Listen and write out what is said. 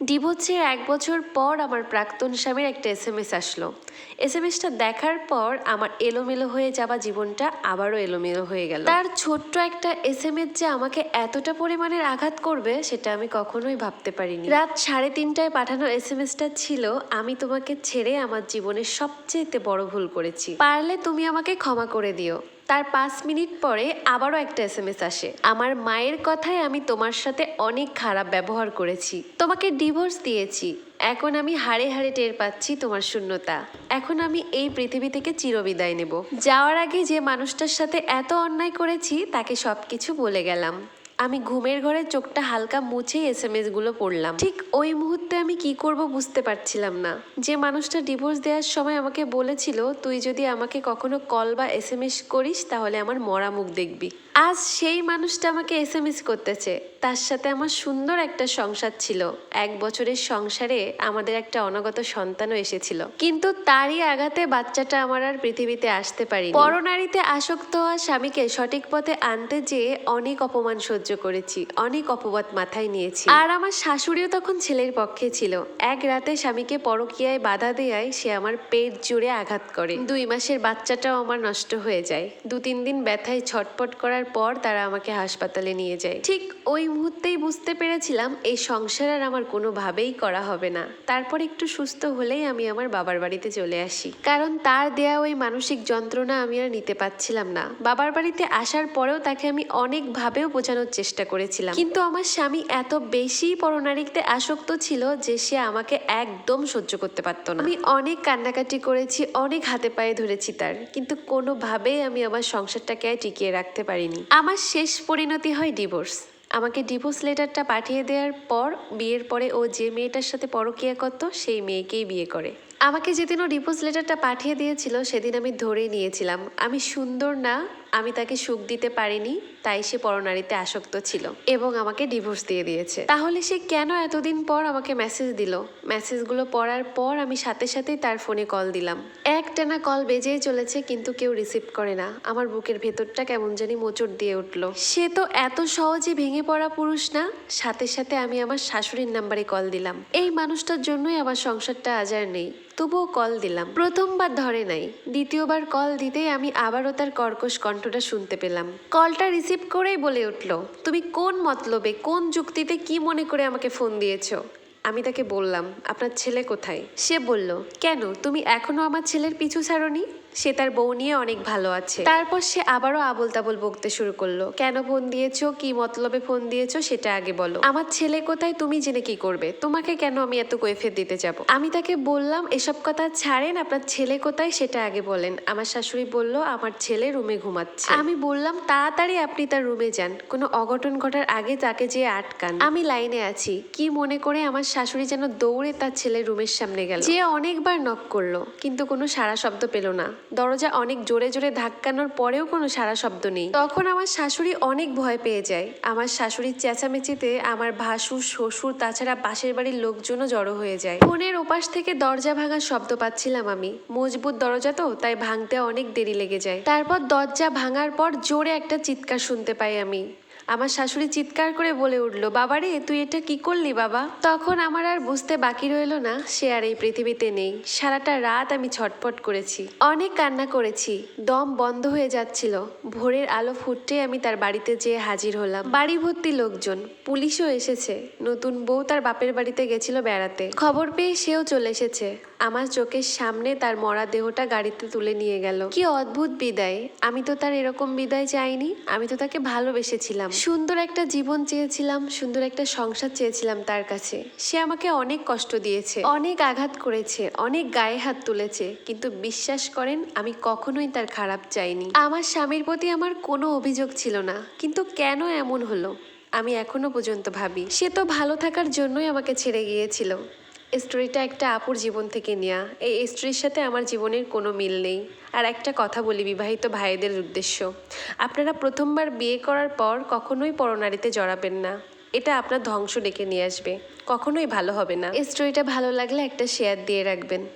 ডিভোর্সের এক বছর পর আমার প্রাক্তন স্বামীর একটা এস এম এস আসলো। এস এম এসটা দেখার পর আমার এলোমেলো হয়ে যাওয়া জীবনটা আবারও এলোমেলো হয়ে গেল। তার ছোট্ট একটা এস এম এস যে আমাকে এতটা পরিমাণের আঘাত করবে সেটা আমি কখনোই ভাবতে পারিনি। রাত সাড়ে তিনটায় পাঠানো এস এম এসটা ছিল, আমি তোমাকে ছেড়ে আমার জীবনের সবচেয়ে বড় ভুল করেছি। পারলে তুমি আমাকে ক্ষমা করে দিও। তার পাঁচ মিনিট পরে আবারও একটা এস এম এস আসে। আমার মায়ের কথায় আমি তোমার সাথে অনেক খারাপ ব্যবহার করেছি। তোমাকে ডিভোর্স দিয়েছি। এখন আমি হাড়ে হাড়ে টের পাচ্ছি তোমার শূন্যতা। এখন আমি এই পৃথিবী থেকে চিরবিদায় নেব। যাওয়ার আগে যে মানুষটার সাথে এত অন্যায় করেছি, তাকে সব কিছু বলে গেলাম। আমি ঘুমের ঘরে চোখটা হালকা মুছেই এস এম এসগুলো পড়লাম। ঠিক ওই মুহূর্তে আমি কি করব বুঝতে পারছিলাম না। যে মানুষটা ডিভোর্স দেওয়ার সময় আমাকে বলেছিল, তুই যদি আমাকে কখনো কল বা এস এম এস করিস, তাহলে আমার মরা মুখ দেখবি। আজ সেই মানুষটা আমাকে এস এম এস করতেছে। তার সাথে আমার সুন্দর একটা সংসার ছিল। এক বছরের সংসারে আমাদের একটা অনাগত সন্তানও এসেছিল। কিন্তু তারই আঘাতে বাচ্চাটা আমার আর পৃথিবীতে আসতে পারি পরনারীতে আসক্ত হওয়া স্বামীকে সঠিক পথে আনতে যেয়ে অনেক অপমান সহ্য করেছি, অনেক অপবাদ মাথায় নিয়েছি। আর আমার শাশুড়িও তখন ছেলের পক্ষে ছিল। এক রাতে স্বামীকে পরকীয়ায় বাধা দেয়ায় সে আমার পেট জুড়ে আঘাত করে। দুই মাসের বাচ্চাটাও আমার নষ্ট হয়ে যায়। দু তিন দিন ব্যথায় ছটপট করার পর তারা আমাকে হাসপাতালে নিয়ে যায়। ঠিক ওই মুহূর্তেই বুঝতে পেরেছিলাম, এই সংসার আর আমার কোনোভাবেই করা হবে না। তারপর একটু সুস্থ হলেই আমি আমার বাবার বাড়িতে চলে আসি। কারণ তার দেয়া ওই মানসিক যন্ত্রণা আমি আর নিতে পারছিলাম না। বাবার বাড়িতে আসার পরেও তাকে আমি অনেকভাবেও বোঝানোর চেষ্টা করেছিলাম। কিন্তু আমার স্বামী এত বেশি পরনারীতে আসক্ত ছিল যে সে আমাকে একদম সহ্য করতে পারতো না। আমি অনেক কান্নাকাটি করেছি, অনেক হাতে পায়ে ধরেছি তার, কিন্তু কোনোভাবেই আমি আমার সংসারটাকে টিকিয়ে রাখতে পারিনি। আমার শেষ পরিণতি হয় ডিভোর্স। আমাকে ডিভোর্স লেটারটা পাঠিয়ে দেওয়ার পর, বিয়ের পরে ও যে মেয়েটার সাথে পরকীয়া করত, সেই মেয়েকেই বিয়ে করে। আমাকে যেদিন ও ডিভোর্স লেটারটা পাঠিয়ে দিয়েছিল, সেদিন আমি ধরে নিয়েছিলাম। আমি সুন্দর না আমি তাকে সুখ দিতে পারিনি, তাই সে পরনারীতে আসক্ত ছিল এবং আমাকে ডিভোর্স দিয়ে দিয়েছে। তাহলে সে কেন এতদিন পর আমাকে মেসেজ দিল? মেসেজগুলো পড়ার পর আমি সাথে সাথেই তার ফোনে কল দিলাম। একটানা কল বেজেই চলেছে কিন্তু কেউ রিসিভ করে না। আমার বুকের ভেতরটা কেমন জানি মোচড় দিয়ে উঠল। সে তো এত সহজে ভেঙে পড়া পুরুষ না? সাথে সাথে আমি আমার শাশুড়ির নাম্বারে কল দিলাম। এই মানুষটার জন্যই আমার সংসারটা আজ আর নেই। তবুও কল দিলাম। প্রথমবার ধরে নাই, দ্বিতীয়বার কল দিতেই আমি আবারও তার কর্কশ কণ্ঠটা শুনতে পেলাম। কলটা রিসিভ করেই বলে উঠল, তুমি কোন মতলবে, কোন যুক্তিতে কি মনে করে আমাকে ফোন দিয়েছ? আমি তাকে বললাম, আপনার ছেলে কোথায়? সে বলল, কেন, তুমি এখনও আমার ছেলের পিছু ছাড়নি? সে তার বউ নিয়ে অনেক ভালো আছে। তারপর সে আবারও আবল তাবল বকতে শুরু করল। কেন ফোন দিয়েছ? কি মতলবে ফোন দিয়েছ? সেটা আগে বলো। আমার ছেলে কোথায়? তুমি জেনে কি করবে? তোমাকে কেন আমি এত কৈফের দিতে যাব? আমি তাকে বললাম, এসব কথা ছাড়েন, আপনার ছেলে কোথায়? সেটা আগে বলেন। আমার শাশুড়ি বলল, আমার ছেলে রুমে ঘুমাচ্ছে। আমি বললাম, তাড়াতাড়ি আপনি তার রুমে যান। কোনো অঘটন ঘটার আগে তাকে যেয়ে আটকান। আমি লাইনে আছি। কি মনে করে আমার শাশুড়ি যেন দৌড়ে তার ছেলের রুমের সামনে গেল। যে অনেকবার নক করল, কিন্তু কোনো সারা শব্দ পেল না। দরজা অনেক জোরে জোরে ধাক্কানোর পরেও কোনো সারা শব্দ নেই। তখন আমার শাশুড়ি অনেক ভয় পেয়ে যায়। আমার শাশুড়ির চেঁচামেচিতে আমার ভাসুর, শ্বশুর, তাছাড়া পাশের বাড়ির লোকজনও জড়ো হয়ে যায়। ফোনের ওপাশ থেকে দরজা ভাঙার শব্দ পাচ্ছিলাম আমি। মজবুত দরজা তো, তাই ভাঙতে অনেক দেরি লেগে যায়। তারপর দরজা ভাঙার পর জোরে একটা চিৎকার শুনতে পাই আমি। আমার শাশুড়ি চিৎকার করে বলে উঠল, বাবারে, তুই এটা কি করলি বাবা? তখন আমার আর বুঝতে বাকি রইল না, সে আর এই পৃথিবীতে নেই। সারাটা রাত আমি ছটপট করেছি, অনেক কান্না করেছি, দম বন্ধ হয়ে যাচ্ছিল। ভোরের আলো ফুটতে আমি তার বাড়িতে যেয়ে হাজির হলাম। বাড়ি ভর্তি লোকজন, পুলিশও এসেছে, নতুন বউ তার বাপের বাড়িতে গেছিল বেড়াতে। খবর পেয়ে সেও চলে এসেছে। আমার চোখের সামনে তার মরা দেহটা গাড়িতে তুলে নিয়ে গেল। কি অদ্ভুত বিদায়, আমি তো তার এরকম বিদায় চাইনি, আমি তো তাকে ভালোবেসেছিলাম। সুন্দর একটা জীবন চেয়েছিলাম, সুন্দর একটা সংসার চেয়েছিলাম তার কাছে। সে আমাকে অনেক কষ্ট দিয়েছে, অনেক আঘাত করেছে, অনেক গায়ে হাত তুলেছে, কিন্তু বিশ্বাস করেন, আমি কখনোই তার খারাপ চাইনি। আমার স্বামীর প্রতি আমার কোনো অভিযোগ ছিল না, কিন্তু কেন এমন হলো? আমি এখনও পর্যন্ত ভাবি। সে তো ভালো থাকার জন্যই আমাকে ছেড়ে গিয়েছিল। স্টোরিটা একটা আপুর জীবন থেকে নেওয়া এই স্টোরির সাথে আমার জীবনের কোনো মিল নেই। আর একটা কথা বলি বিবাহিত ভাইদের উদ্দেশ্য। আপনারা প্রথমবার বিয়ে করার পর কখনোই পরনারীতে জড়াবেন না। এটা আপনার ধ্বংস ডেকে নিয়ে আসবে। কখনোই ভালো হবে না। স্টোরিটা ভালো লাগলে একটা শেয়ার দিয়ে রাখবেন।